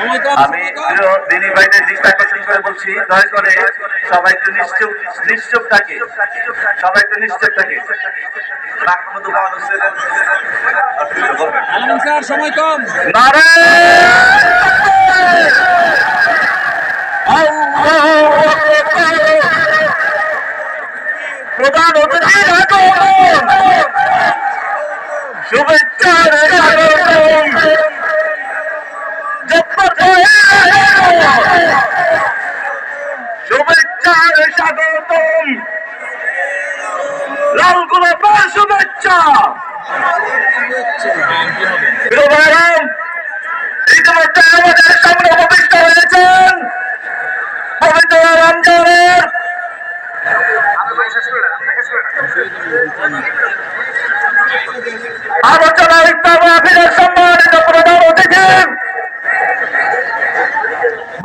সময় আমি দিনী ভাইদের দৃষ্টি আকর্ষণ করে বলছি দয়া করে সবাই একটু নিশ্চুপ নিশ্চুপ থাকে। সবাই একটু নিশ্চুপ থাকে। মাহমুদ মোহাম্মদ হোসেনের আপনি তো বলবেন। আলম স্যার সময় কম। প্রধান অতিথি আগমন আলোচনা ইফতার মাহফিলের সম্মানিত প্রধান অতিথি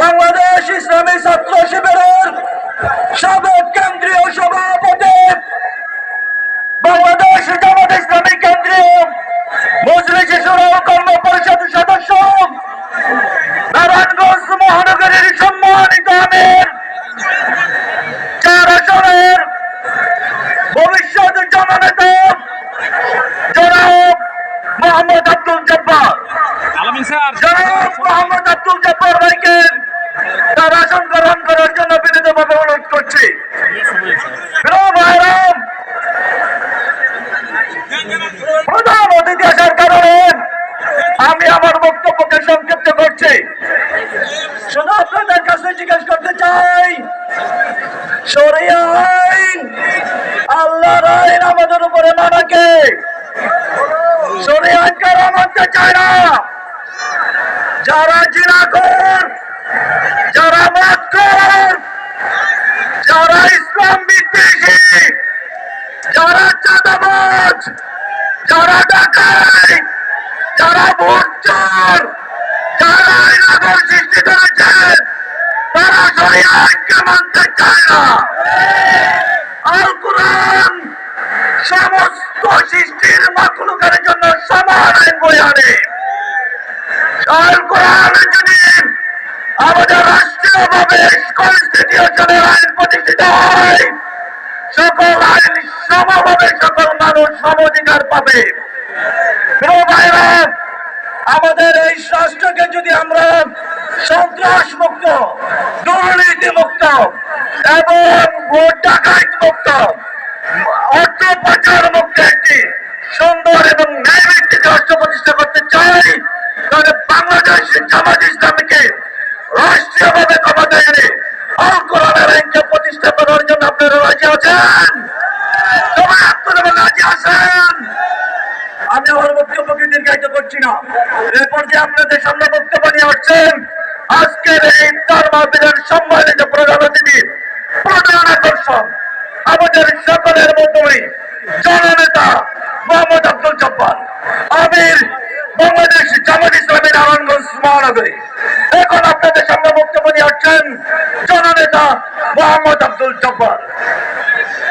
বাংলাদেশ ইসলামী ছাত্র শিবিরের সাবেক কেন্দ্রীয় সভাপতি বাংলাদেশ জামাত ইসলামী কেন্দ্রীয় মজলিস শুরু কর্ম পরিষদ সদস্য নারায়ণগঞ্জ মহানগরীর সম্মানিত আমির চার আসনের জননেতা জনাব মোহাম্মদ আব্দুল জব্বার। জনাব মোহাম্মদ আব্দুল জব্বার ভাইকে তার আসন গ্রহণ করার জন্য বিনীতভাবে অনুরোধ করছি প্রিয় ভাইরাম প্রধান অতিথি আসার কারণে আমি আমার বক্তব্যকে সংক্ষিপ্ত করছি শুধু আপনাদের কাছে জিজ্ঞেস করতে চাই সরিয়া আইন আল্লাহর আইন আমাদের উপরে মানাকে সরিয়া আইন কারা যারা জিনাখোর যারা মদখোর যারা ইসলাম বিদ্বেষী, যারা চাঁদাবাজ, যারা ডাকাই যারা ভোটচোর যারা আইনাগর সৃষ্টি করেছেন তারা সরিয়া সমস্ত সৃষ্টির মাকলুকের জন্য সমান বই আনে। আমাদের রাষ্ট্রীয়ভাবে কনস্টিটিউশনের আইন প্রতিষ্ঠিত হয়। সকল আইন সমভাবে সকল মানুষ সম অধিকার পাবে আমাদের এই রাষ্ট্রকে যদি আমরা সন্ত্রাস মুক্ত, দুর্নীতি মুক্ত এবং ভোট ডাকাত মুক্ত, অর্থ পাচার মুক্ত একটি সুন্দর এবং ন্যায়ভিত্তিক রাষ্ট্র প্রতিষ্ঠা করতে চাই তাহলে বাংলাদেশ জামাত ইসলামীকে রাষ্ট্রীয়ভাবে ক্ষমতায় এনে আইনকে প্রতিষ্ঠা করার জন্য আপনারা রাজি আছেন? রাজি আছেন? আমি আমার বক্তব্যকে দীর্ঘায়িত করছি না। এ পর্যায়ে আপনাদের আজকের এই ইফতার মাহফিলের সম্মানিত প্রধান অতিথি, প্রধান আমাদের সকলের মতোই জননেতা মোহাম্মদ আব্দুল জব্বার, আমির বাংলাদেশ জামাত ইসলামী নারায়ণগঞ্জ মহানগরী। এখন আপনাদের সামনে বক্তব্য নিয়ে আসছেন জননেতা মোহাম্মদ আব্দুল জব্বার।